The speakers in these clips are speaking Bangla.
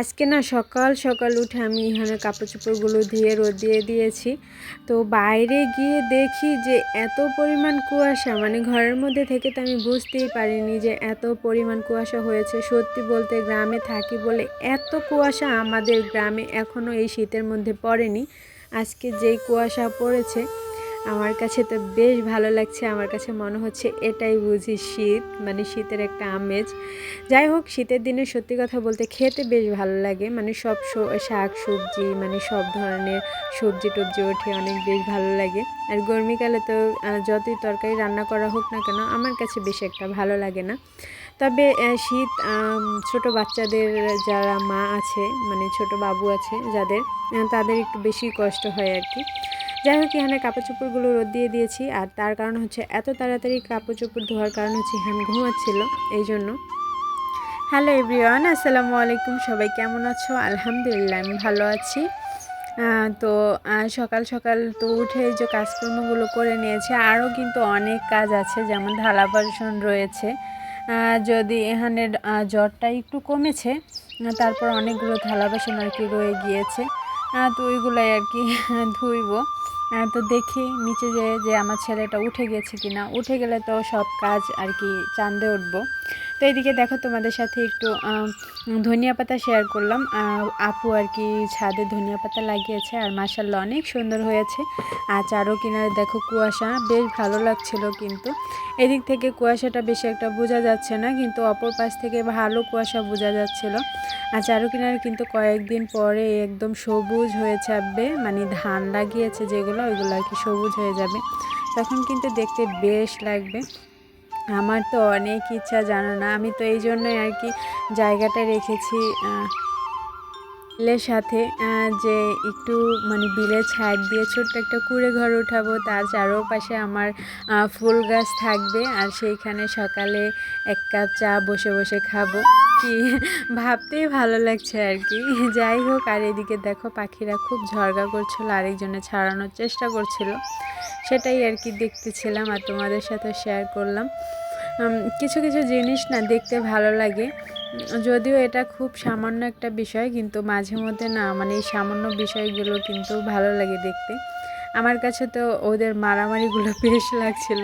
আজকে না সকাল সকাল উঠে আমি এখানে কাপড় চোপড়গুলো ধুয়ে রোদ দিয়ে দিয়েছি। তো বাইরে গিয়ে দেখি যে এত পরিমাণ কুয়াশা মানে ঘরের মধ্যে থেকে তো আমি বুঝতেই পারিনি যে এত পরিমাণ কুয়াশা হয়েছে। সত্যি বলতে গ্রামে থাকি বলে এত কুয়াশা আমাদের গ্রামে এখনও এই শীতের মধ্যে পড়েনি। আজকে যেই কুয়াশা পড়েছে আমার কাছে তো বেশ ভালো লাগছে, আমার কাছে মনে হচ্ছে এটাই বুঝি শীত মানে শীতের একটা আমেজ। যাই হোক, শীতের দিনে সত্যি কথা বলতে খেতে বেশ ভালো লাগে মানে সব শাক সবজি মানে সব ধরনের সবজি টবজি ওঠে, অনেক বেশ ভালো লাগে। আর গরমিকালে তো যতই তরকারি রান্না করা হোক না কেন, আমার কাছে বেশ একটা ভালো লাগে না। তবে শীত ছোট বাচ্চাদের যারা মা আছে মানে ছোট বাবু আছে যাদের তাদের একটু বেশি কষ্ট হয় আর কি। যাই হোক এখানে কাপড় চোপড়গুলো রোদ দিয়ে দিয়েছি, আর তার কারণ হচ্ছে এত তাড়াতাড়ি কাপড় চোপড় ধোয়ার কারণ হচ্ছে হ্যান ঘুমাচ্ছিল এই জন্য। হ্যালো এভরিওয়ান আসসালামু আলাইকুম, সবাই কেমন আছো? আলহামদুলিল্লাহ, আমি ভালো আছি। তো সকাল সকাল তো উঠে যে কাজকর্মগুলো করে নিয়েছে, আরও কিন্তু অনেক কাজ আছে, যেমন থালা বাসন রয়েছে। যদি এখানে জ্বরটা একটু কমেছে, তারপর অনেকগুলো থালা বাসন আর কি রয়ে গিয়েছে। তো ওইগুলাই আর কি, ধুইব। তো দেখি নিচে যে যে আমার ছেলেটা উঠে গেছে কিনা। উঠে গেলে তো সব কাজ আর কি চান্দে উঠবো। তো এদিকে দেখো তোমাদের সাথে একটু ধনিয়া পাতা শেয়ার করলাম। আপু আর কি ছাদে ধনিয়া পাতা লাগিয়েছে আর মাসাল্লাহ অনেক সুন্দর হয়েছে। আর চারো কিনারে দেখো কুয়াশা, বেশ ভালো লাগছিল কিন্তু। এদিক থেকে কুয়াশাটা বেশি একটা বোঝা যাচ্ছে না, কিন্তু অপর পাশ থেকে ভালো কুয়াশা বোঝা যাচ্ছিল। আর চারো কিনারে কিন্তু কয়েকদিন পরে একদম সবুজ হয়ে যাবে মানে ধান লাগিয়েছে যেগুলো, ওইগুলো আর কি সবুজ হয়ে যাবে। তখন কিন্তু দেখতে বেশ লাগবে। আমার তো অনেক ইচ্ছা, জানো না? আমি তো এই জন্যই আর কি জায়গাটা রেখেছি বিলের সাথে যে একটু মানে বিলের ছাদ দিয়ে ছোট্ট একটা কুড়ে ঘর উঠাবো, তার চারোপাশে আমার ফুল গাছ থাকবে, আর সেইখানে সকালে এক কাপ চা বসে বসে খাব। কি? ভাবতেই ভালো লাগছে আর কি। যাই হোক, আর এদিকে দেখো পাখিরা খুব ঝরগা করছিল, আরেকজনে ছাড়ানোর চেষ্টা করছিল। সেটাই আর কি দেখতেছিলাম আর তোমাদের সাথে শেয়ার করলাম। কিছু কিছু জিনিস না দেখতে ভালো লাগে। যদিও এটা খুব সামান্য একটা বিষয়, কিন্তু মাঝে মধ্যে না মানে এই সামান্য বিষয়গুলো কিন্তু ভালো লাগে দেখতে। আমার কাছে তো ওদের মারামারিগুলো বেশ লাগছিল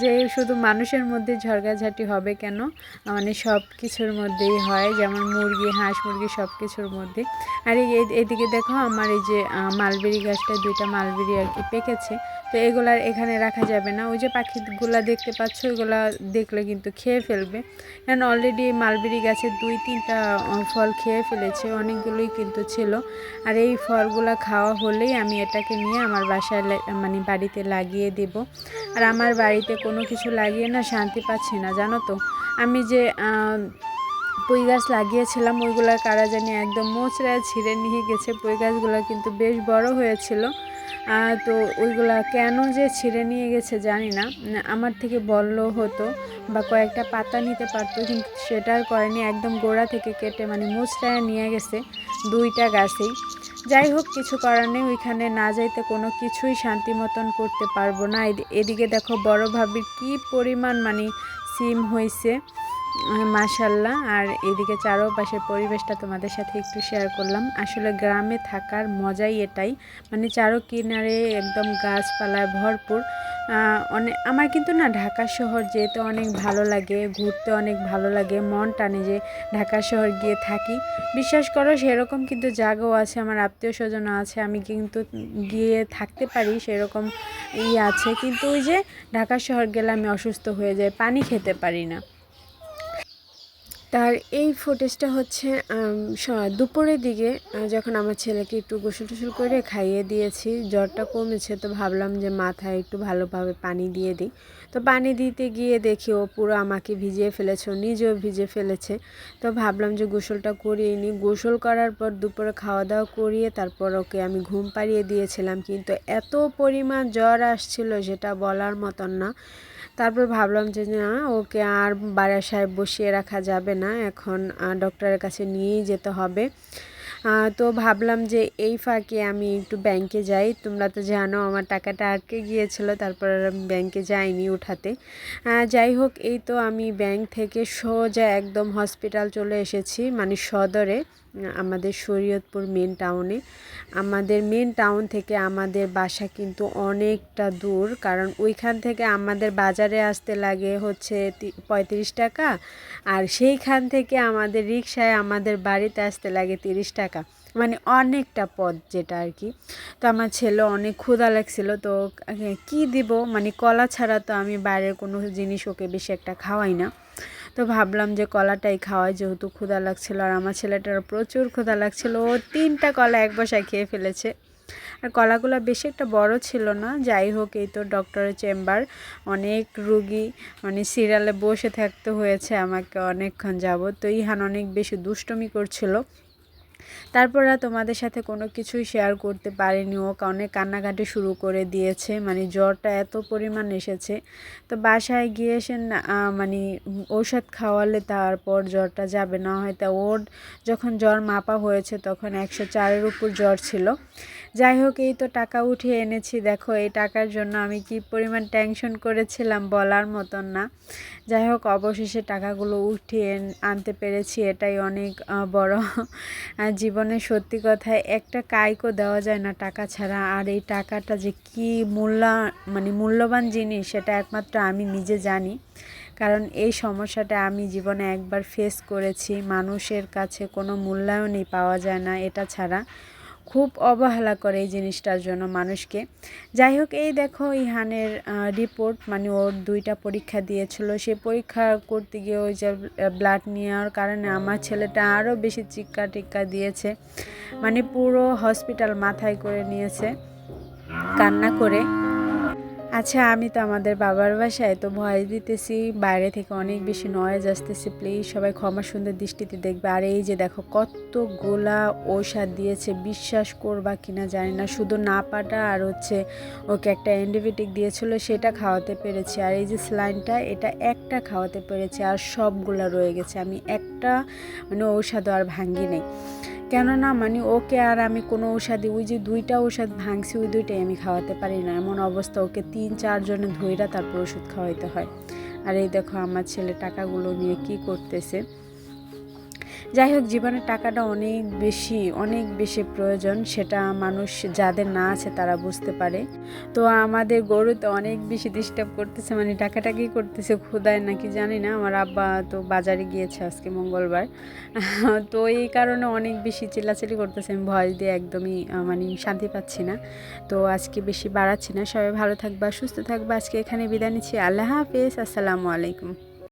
যে শুধু মানুষের মধ্যে ঝগড়াঝাটি হবে কেন? মানে সব কিছুর মধ্যেই হয়, যেমন মুরগি, হাঁস, মুরগি সব কিছুর মধ্যে। আর এদিকে দেখো আমার এই যে মালবেরি গাছটা, দুইটা মালবেরি আর কি পেকেছে। তো এগুলার এখানে রাখা যাবে না। ওই যে পাখিগুলা দেখতে পাচ্ছ, ওইগুলা দেখলে কিন্তু খেয়ে ফেলবে। কারণ অলরেডি মালবেরি গাছের দুই, তিনটা ফল খেয়ে ফেলেছে, অনেকগুলোই কিন্তু ছিল। আর এই ফলগুলা খাওয়া হলেই আমি এটাকে নিয়ে আমার বাসায় লা- মানে বাড়িতে লাগিয়ে দেব। আর আমার বাড়িতে কোনো কিছু লাগিয়ে না শান্তি পাচ্ছি না, জানো তো। আমি যে পুঁই গাছ লাগিয়েছিলাম ওইগুলার কারা জানি একদম মোচড়ায় ছিঁড়ে নিয়ে গেছে। পুঁই গাছগুলো কিন্তু বেশ বড় হয়েছিল। তো ওইগুলা কেন যে ছিঁড়ে নিয়ে গেছে জানি না। আমার থেকে বললেও হতো বা কয়েকটা পাতা নিতে পারতো, কিন্তু সেটা আর করেনি। একদম গোড়া থেকে কেটে মানে মুচড়ায় নিয়ে গেছে দুইটা গাছেই। যাই হোক, কিছু করার নেই। ওইখানে না যাইতে কোনো কিছুই শান্তি মতন করতে পারব না। এদি- এদিকে দেখো বড় ভাবির কি পরিমাণ মানে সিম হয়েছে মাশাল্লাহ আর এদিকে চারোপাশের পরিবেশটা তোমাদের সাথে একটু শেয়ার করলাম। আসলে গ্রামে থাকার মজাই এটাই। মানে চারো কিনারে একদম গাছপালায় ভরপুর। অনেক আমার কিন্তু না ঢাকা শহর যেতে অনেক ভালো লাগে, ঘুরতে অনেক ভালো লাগে, মন টানে যে ঢাকা শহর গিয়ে থাকি। বিশ্বাস করো, সেরকম কিন্তু জায়গাও আছে, আমার আত্মীয় স্বজনও আছে, আমি কিন্তু গিয়ে থাকতে পারি, সেরকম ই আছে। কিন্তু ওই যে ঢাকা শহর গেলে আমি অসুস্থ হয়ে যাই, পানি খেতে পারি না। তার এই ফুটেজটা হচ্ছে দুপুরের দিকে যখন আমার ছেলেকে একটু গোসল টোসল করে খাইয়ে দিয়েছি, জ্বরটা কমেছে, তো ভাবলাম যে মাথায় একটু ভালোভাবে পানি দিয়ে দিই। তো পানি দিতে গিয়ে দেখি ও পুরো আমাকে ভিজিয়ে ফেলেছে, ও নিজেও ভিজে ফেলেছে। তো ভাবলাম যে গোসলটা করিয়ে নিই। গোসল করার পর দুপুরে খাওয়া দাওয়া করিয়ে তারপর ওকে আমি ঘুম পাড়িয়ে দিয়েছিলাম। কিন্তু এত পরিমাণ জ্বর আসছিল যেটা বলার মতন না। তারপর ভাবলাম যে না, ওকে আর বারাসায় বসিয়ে রাখা যাবে না। এখন ডক্টরের কাছে নিয়েই যেতে হবে। তো ভাবলাম যে এই ফাঁকে আমি একটু ব্যাংকে যাই। তোমরা তো জানো আমার টাকাটা আটকে গিয়েছিল, তারপর ব্যাংকে যাইনি উঠাতে। যাই হোক, এই তো আমি ব্যাংক থেকে সোজা একদম হসপিটাল চলে এসেছি মানে সদরে, আমাদের শরীয়তপুর মেন টাউনে আমাদের মেন টাউন থেকে আমাদের বাসা কিন্তু অনেকটা দূর, কারণ ওইখান থেকে আমাদের বাজারে আসতে লাগে হচ্ছে পঁয়ত্রিশ টাকা, আর সেইখান থেকে আমাদের রিক্সায় আমাদের বাড়িতে আসতে লাগে তিরিশ টাকা। মানে অনেকটা পদ যেটা আর কি। তো আমার ছেলে অনেক ক্ষুধা লাগছিল, তো কি দিব? মানে কলা ছাড়া তো আমি বাইরের কোনো জিনিস ওকে বেশি একটা খাওয়াই না। তো ভাবলাম যে কলাটাই খাওয়াই, যেহেতু ক্ষুধা লাগছিল। আর আমার ছেলেটার প্রচুর ক্ষুধা লাগছিল। ও তিনটা কলা এক বসায় খেয়ে ফেলেছে। আর কলাগুলো বেশি একটা বড় ছিল না। যাই হোক, এই তো ডক্টরের চেম্বার। অনেক রুগী মানে সিরিয়ালে বসে থাকতে হয়েছে আমাকে অনেকক্ষণ যাবত তো ইহান অনেক বেশি দুষ্টমি করছিল। তারপর আর তোমাদের সাথে কোনো কিছুই শেয়ার করতে পারিনি। ও অনেক কান্নাকাটি শুরু করে দিয়েছে। মানে জ্বরটা এত পরিমাণ এসেছে। তো বাসায় গিয়ে সে মানে ঔষধ খাওয়ালে তারপর জ্বরটা যাবে। না হয়তো ওর যখন জ্বর মাপা হয়েছে তখন একশো চারের উপর জ্বর ছিল। যাই হোক, এই তো টাকা উঠিয়ে এনেছি। দেখো, এই টাকার জন্য আমি কি পরিমাণ টেনশন করেছিলাম বলার মতন না। যাই হোক, অবশেষে টাকাগুলো উঠিয়ে আনতে পেরেছি। এটাই অনেক বড় জীবনে সত্যি কথায় একটা কাইকও দেওয়া যায় না টাকা ছাড়া। আর এই টাকাটা যে কি মূল্য মানে মূল্যবান জিনিস সেটা একমাত্র আমি নিজে জানি। কারণ এই সমস্যাটা আমি জীবনে একবার ফেস করেছি। মানুষের কাছে কোনো মূল্যায়নই পাওয়া যায় না এটা ছাড়া। খুব অবহেলা করে এই জিনিসটার জন্য মানুষকে। যাই হোক, এই দেখো ইহানের রিপোর্ট মানে ওর দুইটা পরীক্ষা দিয়েছিল। সে পরীক্ষা করতে গিয়ে ওই যে ব্লাড নেওয়ার কারণে আমার ছেলেটা আরও বেশি চিক্কা টিক্কা দিয়েছে। মানে পুরো হসপিটাল মাথায় করে নিয়েছে, কান্না করে। আচ্ছা আমি তো আমাদের বাবার বাসায় তো ভয় দিতেছি। বাইরে থেকে অনেক বেশি নয়েজ আসতেছে। প্লিজ সবাই ক্ষমা সুন্দর দৃষ্টিতে দেখবে। আর এই যে দেখো, কতগুলা ঔষধ দিয়েছে। বিশ্বাস করবা কিনা জানি না। শুধু না পাটা আর হচ্ছে ওকে একটা অ্যান্টিবায়োটিক দিয়েছিল, সেটা খাওয়াতে পেরেছি। আর এই যে স্লাইনটা এটা একটা খাওয়াতে পেরেছি। আর সবগুলা রয়ে গেছে। আমি একটা মানে ঔষধও আর ভাঙ্গি নেই। কেননা মানে ওকে আর আমি কোনো ঔষধি ওই যে দুইটা ঔষধ ভাঙছি, ওই দুইটাই আমি খাওয়াতে পারি না। এমন অবস্থা, ওকে তিন চারজনে ধৈরা তারপর ওষুধ খাওয়াইতে হয়। আর এই দেখো আমার ছেলে টাকাগুলো নিয়ে কি করতেছে। যাই হোক, জীবনে টাকাটা অনেক বেশি অনেক বেশি প্রয়োজন, সেটা মানুষ যাদের না আছে তারা বুঝতে পারে। তো আমাদের গরু তো অনেক বেশি ডিস্টার্ব করতেছে মানে টাকাটা কি করতেছে ক্ষুদায় নাকি জানি না। আমার আব্বা তো বাজারে গিয়েছে আজকে মঙ্গলবার। তো এই কারণে অনেক বেশি চিল্লাচিল্লি করতেছে, আমি ভয় দিয়ে একদমই মানে শান্তি পাচ্ছি না। তো আজকে বেশি বাড়াচ্ছি না। সবাই ভালো থাকবা, সুস্থ থাকবা। আজকে এখানে বিদায় নিচ্ছি। আল্লাহ হাফেজ। আসসালামু আলাইকুম।